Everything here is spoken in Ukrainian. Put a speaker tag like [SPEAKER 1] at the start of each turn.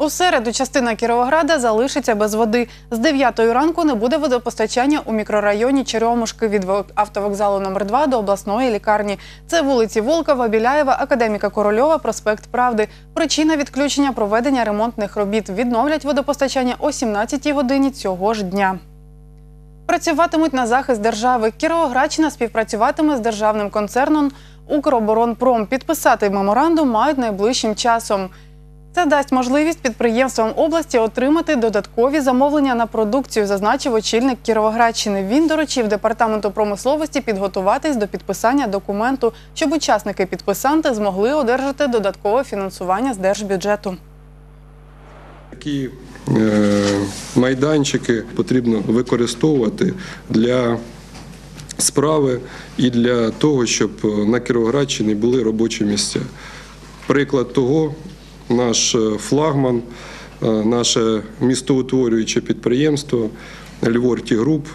[SPEAKER 1] У середу частина Кіровограда залишиться без води. З 9 ранку не буде водопостачання у мікрорайоні Черемушки від автовокзалу номер 2 до обласної лікарні. Це вулиці Волкова, Біляєва, Академіка Корольова, проспект Правди. Причина відключення проведення ремонтних робіт. Відновлять водопостачання о 17 годині цього ж дня. Працюватимуть на захист держави. Кіровоградщина співпрацюватиме з державним концерном Укроборонпром. Підписати меморандум мають найближчим часом. Це дасть можливість підприємствам області отримати додаткові замовлення на продукцію, зазначив очільник Кіровоградщини. Він доручив департаменту промисловості підготуватись до підписання документу, щоб учасники підписанти змогли одержати додаткове фінансування з держбюджету.
[SPEAKER 2] Такі е, майданчики потрібно використовувати для справи і для того, щоб на Кіровоградщині були робочі місця. Приклад того, наш е, флагман, е, наше містоутворююче підприємство Льворті Груп